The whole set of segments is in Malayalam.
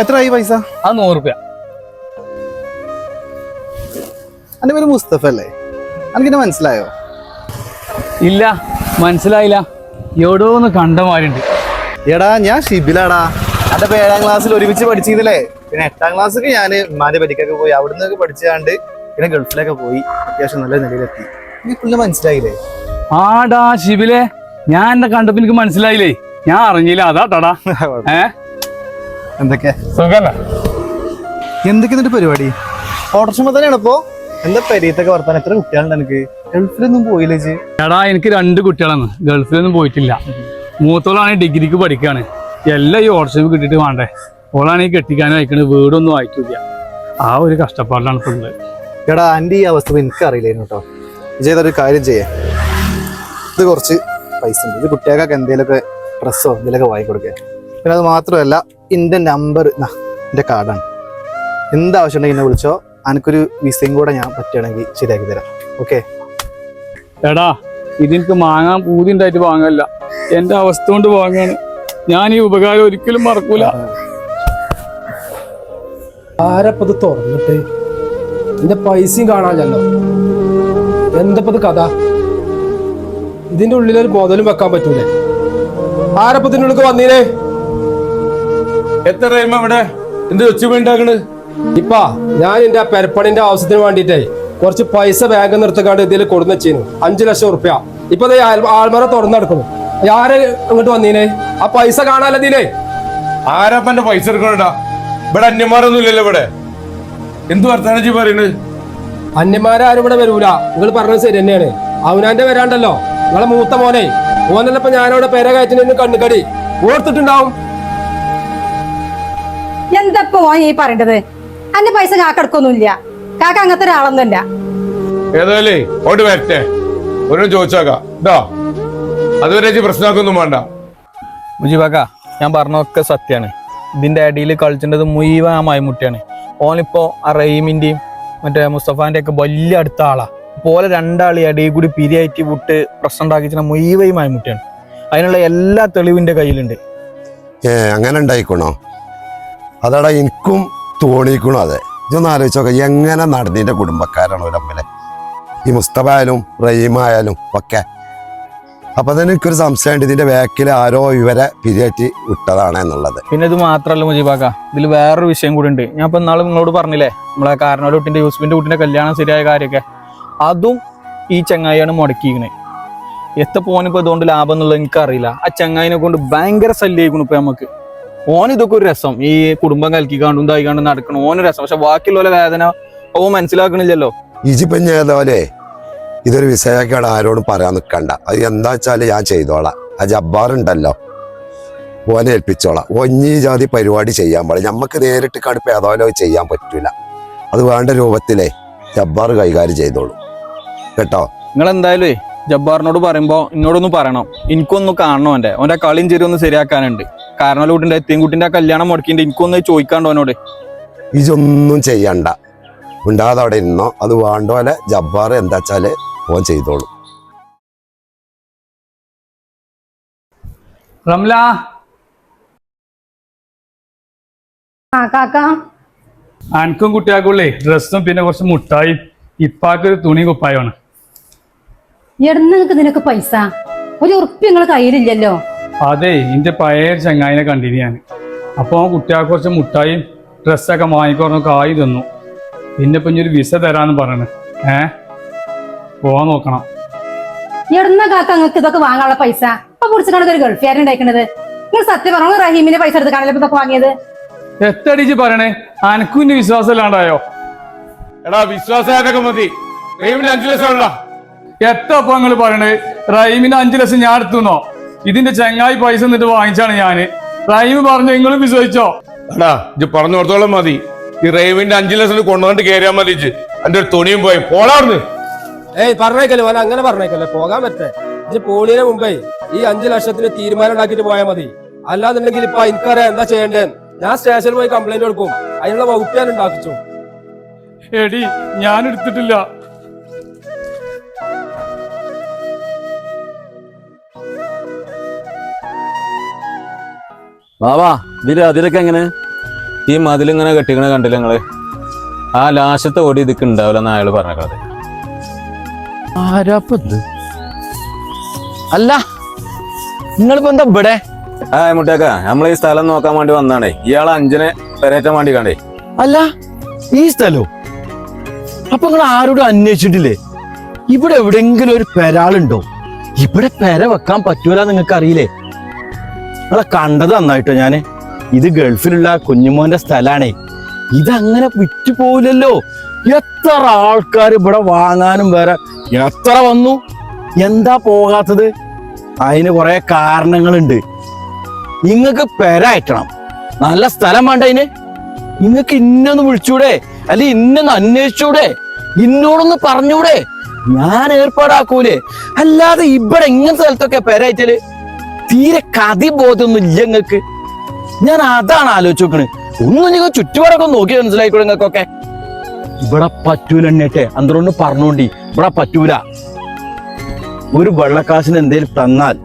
എത്രയായി പൈസ? ആ നൂറ് റുപ്യ. എന്റെ പേര് മുസ്തഫ അല്ലേ? എനിക്ക് മനസ്സിലായോ? ഇല്ല മനസ്സിലായില്ല. എവിടെ ഒന്ന് കണ്ട മാറിണ്ട് എടാ ഞാൻ ഷിബിലാടാ. എന്റെ ഇപ്പൊ ഏഴാം ക്ലാസ്സിൽ ഒരുമിച്ച് പഠിച്ചിരുന്നില്ലേ? പിന്നെ എട്ടാം ക്ലാസ്സിൽ ഞാൻ ഉമ്മാന്റെ പരിക്കൊക്കെ പോയി. അവിടെ നിന്നൊക്കെ പഠിച്ചാണ്ട് പിന്നെ ഗൾഫിലൊക്കെ പോയി. അത്യാവശ്യം നല്ല നിലയിലെത്തി. എനിക്ക് പുള്ളി മനസ്സിലായില്ലേ? ആടാ ശിബിലെ ഞാൻ എന്നെ കണ്ടപ്പോ എനിക്ക് മനസ്സിലായില്ലേ? ഞാൻ അറിഞ്ഞില്ല അതാ തടാ ഏ? എന്തൊക്കെ? സുഖല്ല? എന്തൊക്കെ എന്നിട്ട് പരിപാടി? ഓട്ടർഷമ തന്നെയാണ് ഇപ്പോ. എന്താ പെരീത്തൊക്കെ വർത്താനം? എത്ര കുട്ടികളുണ്ട് എനിക്ക് ഗൾഫിലൊന്നും പോയില്ലേ എടാ എനിക്ക് രണ്ട് കുട്ടികളാണ്. ഗൾഫിലൊന്നും പോയിട്ടില്ല. മൂത്തോളാണെങ്കിൽ ഡിഗ്രിക്ക് പഠിക്കാണ്. എല്ലാം ഈ ഓട്ടോഷോപ്പ് കിട്ടിയിട്ട് വേണ്ടേ? ഓളാണെങ്കിൽ കെട്ടിക്കാനും അയക്കണത് വീടൊന്നും ആയിട്ടില്ല ആ ഒരു കഷ്ടപ്പാടിലാണ് ഇപ്പൊ ഉള്ളത്. എടാ എന്റെ ഈ അവസ്ഥ എനിക്ക് അറിയില്ലായിരുന്നു കേട്ടോ വിജയ് ഇതൊരു കാര്യം ചെയ്യേ. ഇത് കുറച്ച് പൈസ ഉണ്ട്. ഇത് കുട്ടികൾക്കൊക്കെ എന്തെങ്കിലുമൊക്കെ ഡ്രസ്സോ എന്തെങ്കിലുമൊക്കെ വാങ്ങിക്കൊടുക്കുക. പിന്നെ അത് മാത്രമല്ല എന്റെ നമ്പർ എന്റെ കാർഡാണ് എന്താവശ്യം ഉണ്ടെങ്കിൽ എന്നെ വിളിച്ചോ. എനിക്കൊരു വിസയും കൂടെ ഞാൻ പറ്റുകയാണെങ്കിൽ ശരിയാക്കി തരാം. ഓക്കെ എടാ ഇതെനിക്ക് മാങ്ങാൻ പൂതി ഉണ്ടായിട്ട് വാങ്ങല്ല. എന്റെ അവസ്ഥ കൊണ്ട് വാങ്ങാണ്. ഞാൻ ഈ ഉപകാരം ഒരിക്കലും മറക്കൂല. ആരപ്പത് തുറന്നിട്ട്? എന്റെ പൈസയും കാണാനല്ലോ എന്തപ്പത് കഥ? ഇതിന്റെ ഉള്ളിൽ ഒരു ബോധലും വെക്കാൻ പറ്റൂലേ? ആരപ്പത്തിന്റെ ഉള്ളിൽ വന്നീനേ? എത്ര ടൈം ഇവിടെ എന്ത് ഒച്ച ഉണ്ടാക്കണ് ഇപ്പാ ഞാൻ എന്റെ പെരപ്പണിന്റെ ആവശ്യത്തിന് വേണ്ടിട്ടേ കുറച്ച് പൈസ ബാങ്ക് നിർത്തിക്കാണ്ട് ഇതിൽ കൊടുന്ന് വെച്ചിരുന്നു അഞ്ചു ലക്ഷം റുപ്യ ഇപ്പൊ ആൾമറ തുറന്നു നടക്കുന്നു ആര് ഇങ്ങോട്ട് വന്നീനെ? ആ പൈസ കാണാല്ലോ ഇതിലേ ആരാപ്പന്റെ പൈസ എടുക്കണടാ? ഇവിടെ അന്യന്മാരൊന്നും ഇല്ലല്ലോ ഇവിടെ. എന്ത് വർത്താനം ചെയ്യുന്നത് അന്യന്മാരാരും അന്യന്മാരും ഇവിടെ വരൂല. നിങ്ങൾ പറഞ്ഞത് ശരി തന്നെയാണ്. അവനാന്റെ വരാണ്ടല്ലോ. നിങ്ങളെ മൂത്ത മോനെ ഓനല്ലപ്പോ ഞാനവിടെ പേര കയറ്റിന് കണ്ണുകടി. ഓർത്തിട്ടുണ്ടാവും. എന്തപ്പോ ഈ പറയേണ്ടത്? അന്റെ പൈസ കാക്കടക്കൊന്നുമില്ല കാക്ക അങ്ങനത്തെ ഒരാളൊന്നുമില്ല ഏതായാലേ ഓട്ട് വരട്ടെ. ഒരു ചോദിച്ചാക്കാം. ഇതാ അതുവരെ പ്രശ്നമാക്കൊന്നും വേണ്ട. മുജിബാക്ക ഞാൻ പറഞ്ഞൊക്കെ സത്യമാണ് ഇതിന്റെ അടിയിൽ കളിച്ചിട്ടത് മുഴുവൻ ആ മൈമുട്ടിയാണ്. ഓനിപ്പോ ആ റഹീമിന്റെയും മറ്റേ മുസ്തഫാന്റെ ഒക്കെ വലിയ അടുത്ത ആളാ. പോലെ രണ്ടാളി അടിയിൽ കൂടി പിരിയായിട്ട് വിട്ട് പ്രശ്നം ഉണ്ടാക്കിച്ചിട്ട് മുഴുവൻ മുട്ടയാണ് അതിനുള്ള എല്ലാ തെളിവിന്റെ കയ്യിലുണ്ട്. ഏ അങ്ങനെ ഉണ്ടായിക്കണോ? അതാടാ എനിക്കും തോണിക്കണോ അതെ. ഇതൊന്ന് ആലോചിച്ചോക്കെ എങ്ങനെ നടന്നിന്റെ കുടുംബക്കാരാണ് ഒരമ്മലെ ഈ മുസ്തഫ ആയാലും റഹീമായാലും ഒക്കെ. അപ്പൊ തന്നെ എനിക്കൊരു സംശയമുണ്ട് ഇതിന്റെ ബാക്കിൽ ആരോ ഇവരെ പിരിയേറ്റി വിട്ടതാണ് എന്നുള്ളത്. പിന്നെ ഇത് മാത്രമല്ല മുജീബാക്ക ഇതിൽ വേറൊരു വിഷയം കൂടി ഉണ്ട്. ഞാൻ ഇപ്പൊ നാളെ നിങ്ങളോട് പറഞ്ഞില്ലേ നമ്മളെ കാരണവരുടെ കുട്ടിന്റെ യൂസ്ഫിന്റെ കുട്ടിന്റെ കല്യാണം ശരിയായ കാര്യമൊക്കെ. അതും ഈ ചങ്ങായിയാണ് മുടക്കിയിരിക്കണേ. എത്ര പോനിപ്പോ ഇതുകൊണ്ട് ലാഭം എന്നുള്ളത് എനിക്കറിയില്ല. ആ ചങ്ങായിനെ കൊണ്ട് ഭയങ്കര ശല്യമായിക്കണം ഇപ്പൊ നമുക്ക് ഓൻ ഇതൊക്കെ ഒരു രസം. ഈ കുടുംബം കലക്കിക്കാണ്ടും ഇതായിക്കാണ്ടും നടക്കണം. ഓന് രസം. പക്ഷെ ബാക്കിയുള്ള വേദന ഓ മനസ്സിലാക്കണില്ലല്ലോ. ഇജിപ്പഞ്ഞ ഏതോലെ ഇതൊരു വിസയാക്കിയാണ് ആരോടും പറയാൻ നിൽക്കണ്ട അത് എന്താ വെച്ചാൽ ഞാൻ ചെയ്തോളാം. ആ ജബ്ബാറുണ്ടല്ലോ ഓനെ ഏൽപ്പിച്ചോളാം. ഒഞ്ഞി ജാതി പരിപാടി ചെയ്യാൻ പാടില്ല. നമുക്ക് നേരിട്ട് കടുപ്പ് ഏതോലോ ചെയ്യാൻ പറ്റൂല. അത് വേണ്ട രൂപത്തിലേ ജബ്ബാർ കൈകാര്യം ചെയ്തോളൂ. കേട്ടോ. നിങ്ങൾ എന്തായാലും ജബ്ബാറിനോട് പറയുമ്പോ എന്നോടൊന്ന് പറയണം. എനിക്കൊന്ന് കാണണം എന്റെ ഓന്റെ കളിയും ചെറിയ ഒന്ന് ശരിയാക്കാനുണ്ട്. കാരണം കൂട്ടിന്റെ എത്തിയും കുട്ടിന്റെ ആ കല്യാണം മുടക്കിണ്ട് എനിക്കൊന്ന് ചോദിക്കാണ്ടോ അവനോട്? ഇതൊന്നും ചെയ്യണ്ട. ഉണ്ടാതെ അവിടെ ഇരുന്നോ. അത് വേണ്ട പോലെ ജബ്ബാർ എന്താ വെച്ചാൽ ഓൻ ചെയ്തോളൂ. റംല. ആ കാക്ക. അനക്കും കുട്ടിയാക്കുള്ളേ. ഡ്രസ്സും പിന്നെ കുറച്ച് മുട്ടായി. ഇപ്പാക്കൊരു തുണി കുപ്പായമാണ്. എടന്ന് നിനക്ക് നിനക്ക് പൈസ? ഒരു ഉറുപ്പ് നിങ്ങളെ കയ്യിലില്ലല്ലോ. അതെ എന്റെ പഴയ ചങ്ങായിനെ കണ്ടിന് ഞാൻ അപ്പോൾ കുട്ടിയാൾക്ക് കുറച്ച് മുട്ടായും ഡ്രസ്സൊക്കെ വാങ്ങിക്കൊറഞ്ഞ കായ് തന്നു. പിന്നെ ഇപ്പൊ ഒരു വിസ തരാന്ന് പറയണ്. ഏ? പോവാൻ നോക്കണം. എടുന്ന കാക്ക നിങ്ങൾക്ക് ഇതൊക്കെ വാങ്ങാനുള്ള പൈസ? ഇപ്പൊ പിടിച്ചിട്ടാണ് ഒരു ഗൾഫുകാരൻ ഉണ്ടായിക്കണത്. നിങ്ങൾ സത്യം പറഞ്ഞു റഹീമിന്റെ പൈസ എടുത്ത് ഇതൊക്കെ വാങ്ങിയത്? എത്തടിച്ച് പറയണേ. അനക്കും വിശ്വാസം ഇല്ലാണ്ടായോ എടാ വിശ്വാസമായിട്ടൊക്കെ മതി. റഹീമിന് അഞ്ചു ലക്ഷം ഉള്ള എത്തപ്പോ നിങ്ങൾ പറയണേ? റൈമിന് അഞ്ചു ലക്ഷം ഞാൻ എടുത്തുന്നോ? ഇതിന്റെ ചെങ്ങായി പൈസ എന്നിട്ട് വാങ്ങിച്ചാണ് ഞാൻ. റൈമ് പറഞ്ഞു നിങ്ങളും വിശ്വസിച്ചോ? എടാ ഇത് പറഞ്ഞു കൊടുത്തോളം മതി. ഈ റൈമിന്റെ അഞ്ചു ലക്ഷം കൊണ്ടുവന്നിട്ട് കയറിയാൽ മതി എന്റെ ഒരു തുണിയും പോയി. പോളാർന്ന് ഏയ് പറഞ്ഞേക്കല്ലേ ഓല അങ്ങനെ പറഞ്ഞേക്കല്ലേ. പോകാൻ പറ്റേ. ഇത് പോണീനെ മുമ്പേ ഈ അഞ്ചു ലക്ഷത്തിന് തീരുമാനം ഉണ്ടാക്കിട്ട് പോയാൽ മതി. അല്ലാന്നുണ്ടെങ്കിൽ ഇപ്പൊ എനിക്കറിയാം എന്താ ചെയ്യേണ്ടത് ഞാൻ സ്റ്റേഷനിൽ പോയി കംപ്ലൈന്റ് കൊടുക്കും. അതിനുള്ള വകുപ്പ് ഞാൻ ഉണ്ടാക്കിച്ചു. എടി ഞാൻ എടുത്തിട്ടില്ല. ബാവാ ഇതിൽ അതിലൊക്കെ എങ്ങനെ? ഈ മതിലിങ്ങനെ കെട്ടിക്കണ കണ്ടില്ല നിങ്ങൾ? ആ ലാശത്തെ ഓടി ഇതൊക്കെ ഉണ്ടാവില്ല എന്ന് അയാൾ പറഞ്ഞത് ആരാപ്പത് അല്ല നിങ്ങളിപ്പോ എന്താ ഇവിടെ? ആ മുട്ടേക്ക നമ്മൾ ഈ സ്ഥലം നോക്കാൻ വേണ്ടി വന്നാണേ. ഇയാളെ അഞ്ചിനെ പെരേറ്റാൻ വേണ്ടി കണ്ടേ അല്ല ഈ സ്ഥലോ? അപ്പൊ നിങ്ങൾ ആരോടും അന്വേഷിച്ചിട്ടില്ലേ? ഇവിടെ എവിടെങ്കിലും ഒരു പെരാളുണ്ടോ? ഇവിടെ പെര വെക്കാൻ പറ്റൂല നിങ്ങൾക്ക് അറിയില്ലേ നിങ്ങളെ കണ്ടത് നന്നായിട്ടോ ഞാൻ? ഇത് ഗൾഫിലുള്ള കുഞ്ഞുമോന്റെ സ്ഥലാണേ. ഇതങ്ങനെ വിറ്റു പോവില്ലല്ലോ എത്ര ആൾക്കാർ ഇവിടെ വാങ്ങാനും വേറെ എത്ര വന്നു? എന്താ പോകാത്തത്? അതിന് കുറെ കാരണങ്ങളുണ്ട്. നിങ്ങൾക്ക് പെര നല്ല സ്ഥലം വേണ്ട അതിന്. നിങ്ങക്ക് ഇന്നൊന്ന് വിളിച്ചൂടെ? അല്ലെ ഇന്നൊന്ന് അന്വേഷിച്ചൂടെ? ഇന്നോടൊന്ന് പറഞ്ഞൂടെ? ഞാൻ ഏർപ്പാടാക്കൂലേ? അല്ലാതെ ഇവിടെ ഇങ്ങനത്തെ സ്ഥലത്തൊക്കെ പെരയറ്റൽ തീരെ കതി ബോധമൊന്നും ഇല്ല നിങ്ങൾക്ക് ഞാൻ അതാണ് ആലോചിച്ച് നോക്കണ്. ഒന്ന് നിങ്ങൾ ചുറ്റുപാടൊക്കെ നോക്കി മനസ്സിലായിക്കോളെ നിങ്ങൾക്കൊക്കെ ഇവിടെ പറ്റൂല എണ്ണേട്ടെ അന്തരൊന്ന് പറഞ്ഞോണ്ടി. ഇവിടെ പറ്റൂല. ഒരു വെള്ളക്കാശിന് എന്തേലും തന്നാൽ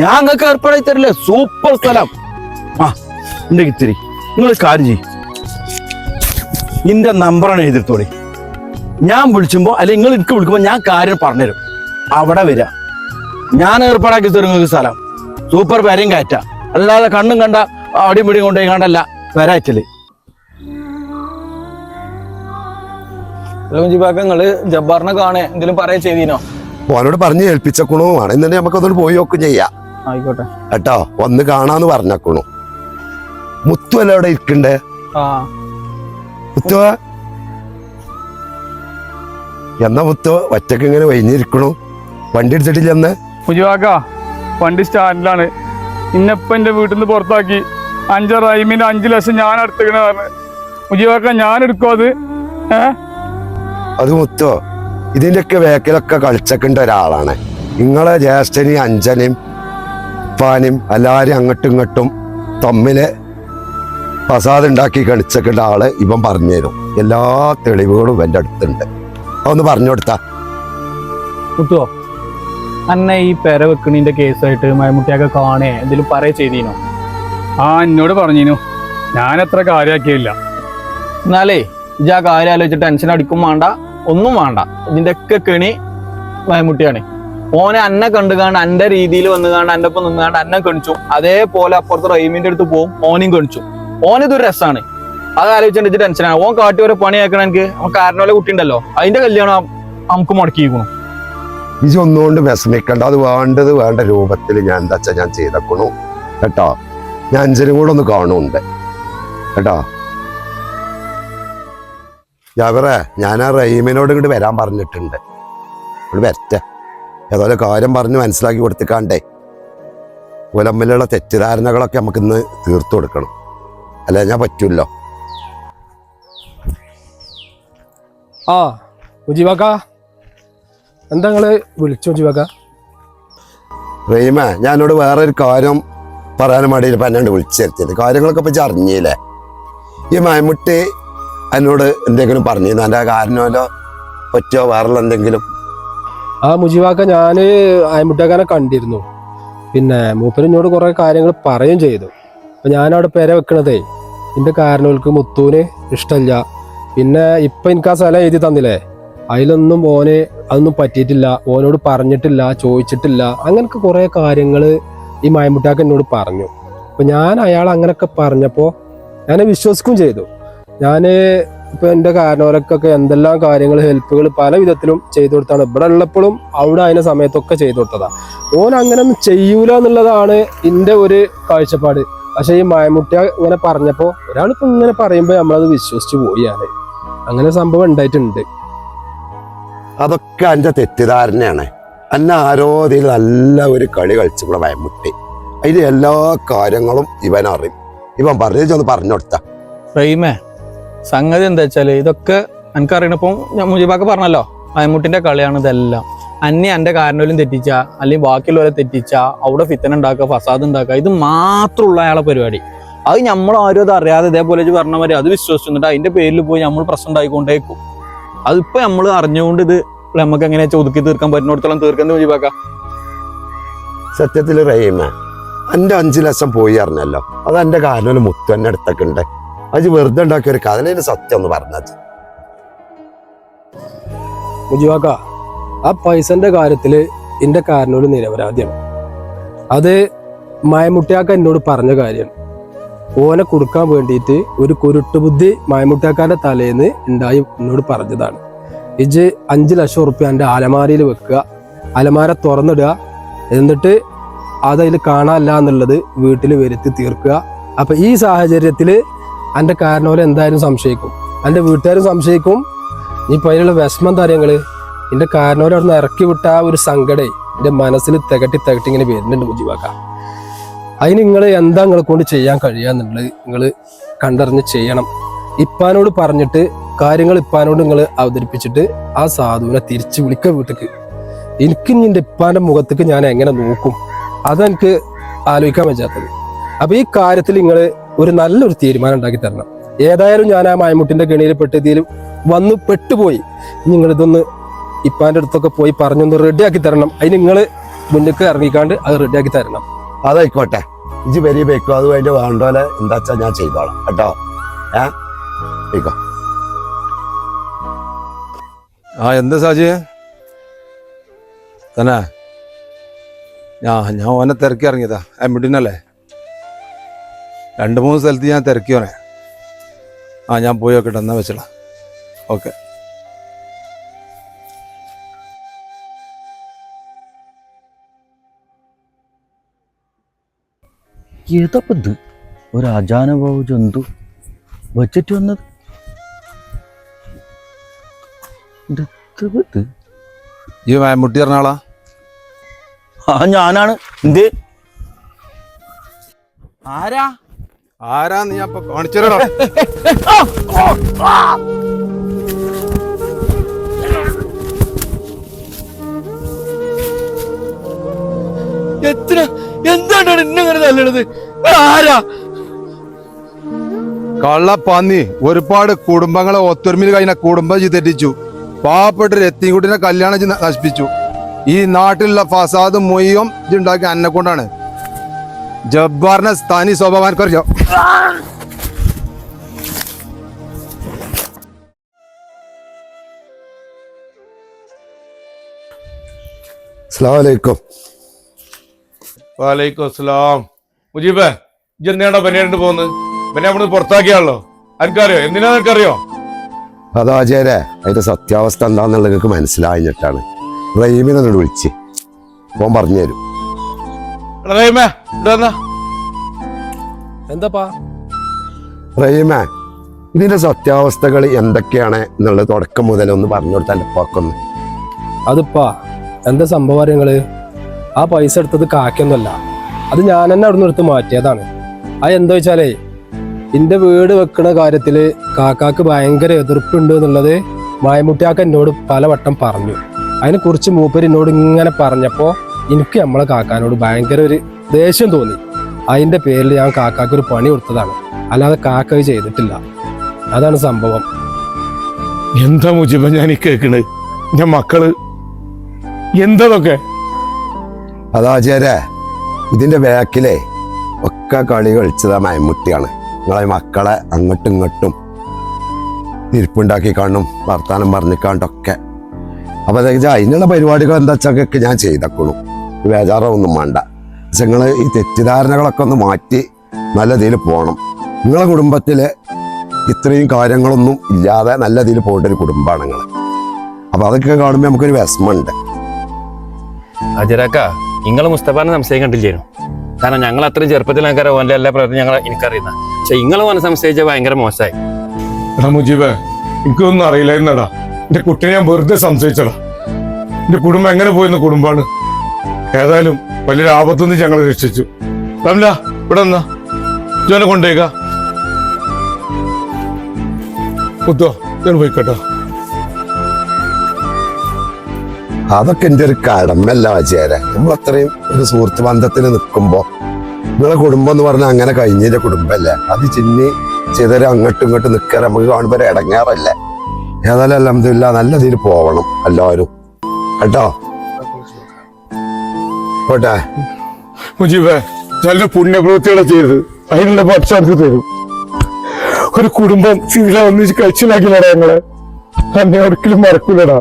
ഞാൻ നിങ്ങൾക്ക് ഏർപ്പാടായി തരില്ലേ? സൂപ്പർ സ്ഥലം. ആ എന്റെ ഇത്തിരി. നിങ്ങൾ കാര്യം ചെയ്യും. നിന്റെ നമ്പറാണ് എഴുതിത്തോളി ഞാൻ വിളിച്ചുമ്പോ അല്ലെ നിങ്ങൾ എനിക്ക് വിളിക്കുമ്പോ ഞാൻ കാര്യം പറഞ്ഞുതരും. അവിടെ വരാം. ഞാൻ ഏർപ്പാടാക്കി തരും നിങ്ങൾക്ക് സ്ഥലം. സൂപ്പർ വരയും കയറ്റ. അല്ലാതെ കണ്ണും കണ്ട അടിമുടി പിടിയും കൊണ്ടുപോയി കണ്ടല്ല. വരാറ്റൽ നിങ്ങൾ ജബ്ബാറിനെ കാണേ. എന്തെങ്കിലും പറയാ ചെയ്തീനോ? ഓനോട് പറഞ്ഞ് ഏൽപ്പിച്ചക്കണുമാണ് തന്നെ നമുക്ക് അതൊന്ന് പോയി നോക്കും ചെയ്യാം. ആയിക്കോട്ടെ. കേട്ടോ ഒന്ന് കാണാന്ന് പറഞ്ഞക്കണു. മുത്തു അല്ല അവിടെ ഇരിക്കണ്ടേ? ആ. മുത്തു എന്നാ മുത്തു ഒറ്റയ്ക്ക് ഇങ്ങനെ വൈഞ്ഞിരിക്കണു വണ്ടി എടുത്തിട്ടില്ലെന്ന് മുജിവാക്ക. വണ്ടി സ്റ്റാൻഡിലാണ്. ഇന്നപ്പം എന്റെ വീട്ടിൽ നിന്ന് പുറത്താക്കി. അഞ്ച് റൈമിന് അഞ്ച് ലക്ഷം ഞാൻ എടുത്തിക്കണ പറഞ്ഞു മുജിവാക്ക ഞാൻ എടുക്കും അത്? ഏ? അത് മുത്തോ ഇതിന്റെയൊക്കെ വേക്കിലൊക്കെ കളിച്ചക്കേണ്ട ഒരാളാണ്. നിങ്ങളെ ജ്യേഷ്ഠനെയും അഞ്ചനെയും ഉപ്പാനും എല്ലാവരും അങ്ങോട്ടും ഇങ്ങോട്ടും തമ്മിൽ പ്രസാദ് ഉണ്ടാക്കി കളിച്ചേക്കേണ്ട ആൾ ഇവൻ പറഞ്ഞു തരും. എല്ലാ തെളിവുകളും എന്റെ അടുത്തുണ്ട്. അതൊന്ന് പറഞ്ഞു കൊടുത്താ. കുത്തുവോ അന്നെ ഈ പെര വെക്കണിന്റെ കേസായിട്ട് മഴമുട്ടിയൊക്കെ കാണേ എന്തെങ്കിലും പറയ ചെയ്തീനോ? ആ എന്നോട് പറഞ്ഞിനു. ഞാൻ അത്ര കാര്യമാക്കിയില്ല എന്നാലേ ഇജ് ആ കാര്യം ആലോചിച്ച് ടെൻഷൻ അടിക്കും വേണ്ട ഒന്നും വേണ്ട. ഇതിന്റെ ഒക്കെ കെണി മയമുട്ടിയാണ് ഓനെ അന്നെ കണ്ടു കാണാൻ അന്റെ രീതിയിൽ വന്നു കാണാൻ അന്റെ ഒപ്പം നിന്ന് കാണാൻ അന്നെ കണിച്ചു. അതേപോലെ അപ്പുറത്ത് റൈമിന്റെ അടുത്ത് പോവും ഓനെയും കണിച്ചു. ഓനിതൊരു രസമാണ് അത് ആലോചിച്ചിട്ട് ടെൻഷനാണ് ഓൻ കാട്ടി വരെ പണി ആക്കണ എനിക്ക്. അവൻ കാരണവരെ കുട്ടി ഉണ്ടല്ലോ അതിന്റെ കല്യാണം നമുക്ക് മുടക്കിയിരിക്കണം ഇജ് ഒന്നുകൊണ്ട് വിഷമിക്കണ്ട. അത് വേണ്ടത് വേണ്ട രൂപത്തിൽ ഞാൻ എന്താ വെച്ചാൽ ഞാൻ ചെയ്തേക്കണു. കേട്ടോ? ഞാൻ അഞ്ചനും കൂടെ ഒന്ന് കാണുന്നുണ്ട്. കേട്ടോ? ജാബറേ ഞാൻ ആ റഹീമിനോട് ഇങ്ങോട്ട് വരാൻ പറഞ്ഞിട്ടുണ്ട്. ഇവിടെ വരട്ടെ. ഏതായാലും കാര്യം പറഞ്ഞ് മനസ്സിലാക്കി കൊടുത്തിക്കാണ്ടേ. ഓലമ്മിലുള്ള തെറ്റിദ്ധാരണകളൊക്കെ നമുക്ക് ഇന്ന് തീർത്തു കൊടുക്കണം. അല്ല? ഞാൻ പറ്റൂല്ലോ. ആ മുജീബാക്ക. എന്താ നിങ്ങൾ വിളിച്ചു മുജീബാക്ക റീമ ഞാനോട് വേറൊരു കാര്യം പറയാനും വേണ്ടിയിട്ട് പന്നണ്ട് വിളിച്ചു വിളിച്ചെത്തിയത് കാര്യങ്ങളൊക്കെ ഇപ്പം അറിഞ്ഞില്ലേ? ഈ മയമുട്ടി എന്നോട് എന്തെങ്കിലും പറഞ്ഞിരുന്നു? എന്റെ കാരണമല്ലോ പറ്റോ വേറെ എന്തെങ്കിലും? ആ മുജീവാക്ക ഞാൻ അയമുട്ടേക്കാനെ കണ്ടിരുന്നു. പിന്നെ മൂപ്പരിഞ്ഞോട് കുറേ കാര്യങ്ങൾ പറയുകയും ചെയ്തു. അപ്പൊ ഞാനവിടെ പേരെ വെക്കണതേ എന്റെ കാരണവർക്ക് മുത്തൂന് ഇഷ്ടമില്ല പിന്നെ ഇപ്പൊ എനിക്ക് ആ സ്ഥലം എഴുതി തന്നില്ലേ? അതിലൊന്നും ഓനെ അതൊന്നും പറ്റിയിട്ടില്ല. ഓനോട് പറഞ്ഞിട്ടില്ല ചോദിച്ചിട്ടില്ല. അങ്ങനൊക്കെ കുറെ കാര്യങ്ങൾ ഈ മായമുട്ടാക്ക് എന്നോട് പറഞ്ഞു. അപ്പൊ ഞാൻ അയാൾ അങ്ങനൊക്കെ പറഞ്ഞപ്പോ ഞാൻ വിശ്വസിക്കുകയും ചെയ്തു. ഞാൻ ഇപ്പൊ എന്റെ കാരണവരൊക്കെ എന്തെല്ലാം കാര്യങ്ങൾ ഹെൽപ്പുകൾ പല വിധത്തിലും ചെയ്തു കൊടുത്താണ്. ഇവിടെ ഉള്ളപ്പോഴും അവിടെ അതിന്റെ സമയത്തൊക്കെ ചെയ്തു കൊടുത്തതാ. ഓൻ അങ്ങനെ ഒന്നും ചെയ്യൂല എന്നുള്ളതാണ് എന്റെ ഒരു കാഴ്ചപ്പാട്. പക്ഷെ ഈ മായമുട്ടിയ ഇങ്ങനെ പറഞ്ഞപ്പോ ഒരാളിപ്പോ ഇങ്ങനെ പറയുമ്പോ നമ്മളത് വിശ്വസിച്ചു പോയി അങ്ങനെ സംഭവം ഉണ്ടായിട്ടുണ്ട്. അതൊക്കെ എന്റെ തെറ്റിദ്ധാരണയാണ്. എന്നെ ആരോ ഇതിൽ നല്ല ഒരു കളി കളിച്ചു ഇവിടെ വയമുട്ടി. അതിൽ എല്ലാ കാര്യങ്ങളും ഇവൻ അറിയും. ഇവൻ പറഞ്ഞു ഒന്ന് പറഞ്ഞു കൊടുത്താ. റഹീമേ സംഗതി എന്താ വെച്ചാൽ ഇതൊക്കെ എനിക്കറിയണപ്പം ഞാൻ മുജീബാക്ക് പറഞ്ഞല്ലോ മയമുട്ടിന്റെ കളിയാണ് ഇതെല്ലാം. അന്നെ എന്റെ കാരണവരും തെറ്റിച്ച അല്ലെങ്കിൽ ബാക്കിയുള്ളവരെ തെറ്റിച്ച അവിടെ ഫിത്തന ഉണ്ടാക്കുക ഫസാദ് ഉണ്ടാക്കുക ഇത് മാത്രമുള്ള അയാളെ പരിപാടി. അത് നമ്മൾ ആരും അത് അറിയാതെ ഇതേപോലെ പറഞ്ഞ മാതിരി അത് വിശ്വസിച്ചിട്ട് അതിന്റെ പേരിൽ പോയി നമ്മൾ പ്രശ്നം ഉണ്ടായിക്കൊണ്ടേക്കും. അതിപ്പോ നമ്മൾ അറിഞ്ഞുകൊണ്ട് ഇത് നമുക്ക് എങ്ങനെയാ ചോദിക്കി തീർക്കാൻ പറ്റുന്നിടത്തോളം തീർക്കാൻ മുജീബാക്ക സത്യത്തിൽ റഹീമ എന്റെ അഞ്ചു ലക്ഷം പോയി അറിഞ്ഞല്ലോ. അത് എന്റെ കാലം മുത്തു തന്നെ അടുത്തൊക്കെ ഉണ്ട്. അത് വെറുതെ ഉണ്ടാക്കിയ ഒരു കഥ അതിന് സത്യം ഒന്ന് പറഞ്ഞത് മുജിവാക്ക ആ പൈസന്റെ കാര്യത്തിൽ എന്റെ കാരനോട് നിരപരാധിയാണ്. അത് മയമുട്ടിയാക്ക എന്നോട് പറഞ്ഞ കാര്യമാണ് ഓനെ കൊടുക്കാൻ വേണ്ടിയിട്ട് ഒരു കുരുട്ടുബുദ്ധി മായമുട്ടാക്കാരുടെ തലേന്ന് ഉണ്ടായി എന്നോട് പറഞ്ഞതാണ്. ഇജ് അഞ്ച് ലക്ഷം ഉറുപ്പ്യ എന്റെ അലമാരയിൽ വെക്കുക. അലമാര തുറന്നിടുക. എന്നിട്ട് അതതിൽ കാണാനല്ല എന്നുള്ളത് വീട്ടിൽ വരുത്തി തീർക്കുക. അപ്പൊ ഈ സാഹചര്യത്തിൽ എന്റെ കാരണവരെ എന്തായാലും സംശയിക്കും. എന്റെ വീട്ടുകാരും സംശയിക്കും. ഇനിയിപ്പോൾ അതിനുള്ള വിഷമം കാര്യങ്ങൾ എന്റെ കാരണവരെ അവിടെ നിന്ന് ഇറക്കി വിട്ട ഒരു സങ്കടേ എന്റെ മനസ്സിൽ തികട്ടി തികട്ടി ഇങ്ങനെ വരുന്നുണ്ട് മുജിവാക്ക അതിന് നിങ്ങൾ എന്താ നിങ്ങളെ കൊണ്ട് ചെയ്യാൻ കഴിയാന്നുള്ളത് നിങ്ങൾ കണ്ടറിഞ്ഞ് ചെയ്യണം. ഇപ്പാനോട് പറഞ്ഞിട്ട് കാര്യങ്ങൾ ഇപ്പാനോട് നിങ്ങൾ അവതരിപ്പിച്ചിട്ട് ആ സാധുവിനെ തിരിച്ചു വിളിക്ക വീട്ടിക്ക്. എനിക്ക് നിന്റെ ഇപ്പാന്റെ മുഖത്തേക്ക് ഞാൻ എങ്ങനെ നോക്കും? അതെനിക്ക് ആലോചിക്കാൻ പറ്റാത്തത്. അപ്പൊ ഈ കാര്യത്തിൽ നിങ്ങൾ ഒരു നല്ലൊരു തീരുമാനം ഉണ്ടാക്കി തരണം. ഏതായാലും ഞാൻ ആ മായമുട്ടിന്റെ കെണിയിൽ പെട്ടതിൽ വന്ന് പെട്ടുപോയി. നിങ്ങൾ ഇതൊന്ന് ഇപ്പാന്റെ അടുത്തൊക്കെ പോയി പറഞ്ഞൊന്ന് റെഡിയാക്കി തരണം. അതിന് നിങ്ങൾ മുന്നിലേക്ക് ഇറങ്ങിക്കാണ്ട് അത് റെഡിയാക്കി തരണം. അതായിക്കോട്ടെ. ഇജ് വരി വെക്കും അത് വേണ്ടി വേണ്ടോലെ എന്താ വെച്ചാ ഞാൻ ചെയ്തോളാം. കേട്ടോ? ഏ? വെക്കോ ആ എന്താ സാജി തന്നെ. ഞാൻ ഞാൻ ഓനെ തിരക്കി ഇറങ്ങിയതാ അമ്മിട്ടിനല്ലേ രണ്ട് മൂന്ന് സ്ഥലത്ത് ഞാൻ തിരക്കി ഓനെ ആ ഞാൻ പോയി നോക്കട്ടെ എന്നാ വെച്ചോളാം. ഓക്കെ. ഏതപ്പോ ഇത് ഒരു അജാനുഭവ ജന്തു വെച്ചിട്ട് വന്നത്. ഇതെത്ര ഇത്? ഈ മുട്ടി പറഞ്ഞാളാ ആ ഞാനാണ്. എന്ത്? ആരാ? ആരാ നീ അപ്പൊ കാണിച്ചോടാ എത്ര എന്താണ് ഇന്നിങ്ങനെ തല്ലണത്? ആരാ? കള്ളപ്പന്നി ഒരുപാട് കുടുംബങ്ങളെ ഒത്തൊരുമിൽ കഴിഞ്ഞ കുടുംബം ചിതറ്റിച്ചു തെറ്റിച്ചു. പാവപ്പെട്ട രത്തിൻകുട്ടിനെ കല്യാണം നശിപ്പിച്ചു. ഈ നാട്ടിലുള്ള ഫസാദ് മൊയ്യും ഇതുണ്ടാക്കിയ അന്നെ കൊണ്ടാണ്. ജബ്ബാറിനെ തനി സ്വഭാവാൻ കുറച്ചോ അസ്സലാമലൈക്കും വാലൈക്കും അസ്സലാം മുജീബ് ഇജ്ജ് എന്തിനാണ് ബനിയാണ്ട് പോകുന്നത്? ബനിയ അവിടെ പുറത്താക്കിയാണല്ലോ. എനിക്കറിയോ എന്തിനാ നിനക്കറിയോ? അതാചാര്യ അതിന്റെ സത്യാവസ്ഥ എന്താന്നുള്ളത് നിങ്ങൾക്ക് മനസ്സിലായിട്ടാണ് റഹീമിനെ ഒന്ന് വിളിച്ച്. ഫോൺ പറഞ്ഞു തരും. റഹീമേ, എന്താപ്പാ? റഹീമേ ഇതിന്റെ സത്യാവസ്ഥകൾ എന്തൊക്കെയാണ് എന്നുള്ളത് തുടക്കം മുതൽ ഒന്ന് പറഞ്ഞു കൊടുത്താൽ ഉപ്പാക്കൊന്ന് അതിപ്പാ എന്താ സംഭവം അറിയങ്ങൾ ആ പൈസ എടുത്തത് കാക്കൊന്നുമല്ല അത് ഞാൻ തന്നെ അവിടെ നിന്ന് എടുത്ത് മാറ്റിയതാണ്. അത് എന്താ വെച്ചാലേ എന്റെ വീട് വെക്കുന്ന കാര്യത്തിൽ കാക്കാക്ക് ഭയങ്കര എതിർപ്പുണ്ട് എന്നുള്ളത് മായമുട്ടിയാക്ക എന്നോട് പലവട്ടം പറഞ്ഞു. അതിനെക്കുറിച്ച് മൂപ്പര് എന്നോട് ഇങ്ങനെ പറഞ്ഞപ്പോൾ എനിക്ക് നമ്മളെ കാക്കാനോട് ഭയങ്കര ഒരു ദേഷ്യം തോന്നി. അതിന്റെ പേരിൽ ഞാൻ കാക്കാക്ക് ഒരു പണി കൊടുത്തതാണ്. അല്ലാതെ കാക്ക ചെയ്തിട്ടില്ല. അതാണ് സംഭവം. എന്താ മുജിബ ഞാൻ ഈ കേക്കണ്? ഞാൻ മക്കൾ എന്താതൊക്കെ അതാചാര്യ ഇതിന്റെ ബാക്കിലെ ഒക്കെ കളി കളിച്ചതാ മയമുട്ടിയാണ് നിങ്ങളെ മക്കളെ അങ്ങോട്ടും ഇങ്ങോട്ടും ഇരിപ്പുണ്ടാക്കി കാണും വർത്താനം പറഞ്ഞിക്കാണ്ടൊക്കെ അപ്പൊ അതെന്ന് അതിനുള്ള പരിപാടികൾ എന്താ വെച്ചൊക്കെ ഞാൻ ചെയ്തക്കണു. ബേജാറൊന്നും വേണ്ട പക്ഷെ നിങ്ങൾ ഈ തെറ്റിദ്ധാരണകളൊക്കെ ഒന്ന് മാറ്റി നല്ല രീതിയിൽ പോകണം നിങ്ങളെ കുടുംബത്തിൽ ഇത്രയും കാര്യങ്ങളൊന്നും ഇല്ലാതെ നല്ല രീതിയിൽ പോകേണ്ട ഒരു കുടുംബമാണ് നിങ്ങൾ അപ്പോൾ അതൊക്കെ കാണുമ്പോൾ നമുക്കൊരു വിഷമമുണ്ട്. അജരാക്ക നിങ്ങൾ മുസ്തഫാനെ സംശയം കണ്ടില്ലേനു? കാരണം ഞങ്ങൾ അത്രയും ചെറുപ്പത്തിൽ ഞങ്ങൾക്ക് ഓന്റെ എല്ലാ പ്രവർത്തനം ഞങ്ങൾ എനിക്കറിയുന്ന. പക്ഷെ നിങ്ങൾ ഓനെ സംശയിച്ച ഭയങ്കര മോശമായി. എടാ മുജീബ് എനിക്കൊന്നും അറിയില്ലായിരുന്നടാ. എന്റെ കുട്ടിയെ ഞാൻ വെറുതെ സംശയിച്ചടാ. എന്റെ കുടുംബം എങ്ങനെ പോയിരുന്ന കുടുംബാണ്. ഏതായാലും വലിയൊരു ആപത്തുനിന്ന് ഞങ്ങൾ രക്ഷിച്ചു. റംല ഇവിടെ എന്നാ ജോനെ കൊണ്ടേക്ക ഞാൻ പോയിക്കോട്ടോ. അതൊക്കെ എന്റെ ഒരു കടമല്ല ചേരാ നമ്മൾ അത്രയും ഒരു സുഹൃത്ത് ബന്ധത്തിൽ നിൽക്കുമ്പോൾ നിങ്ങളെ കുടുംബം എന്ന് പറഞ്ഞാൽ അങ്ങനെ കഴിഞ്ഞതിന്റെ കുടുംബമല്ലേ അത് ചിന്നി ചിതറി അങ്ങോട്ടും ഇങ്ങോട്ടും നിൽക്കാൻ നമുക്ക് കാണുമ്പോൾ ഇടങ്ങാറല്ലേ? ഏതായാലും അലഹമില്ല നല്ല രീതിയിൽ പോവണം എല്ലാവരും. കേട്ടോ? പോട്ടെ. മുജീബേ നല്ല പുണ്യപ്രവൃത്തികളെ ചെയ്ത് അതിനുള്ള ഭക്ഷണത്തിൽ തരും. ഒരു കുടുംബം സീല ഒന്നിച്ച് കഴിച്ചിലാക്കില്ലടാ ഞങ്ങളെ. അന്നെ ഒരിക്കലും മറക്കൂലടാ.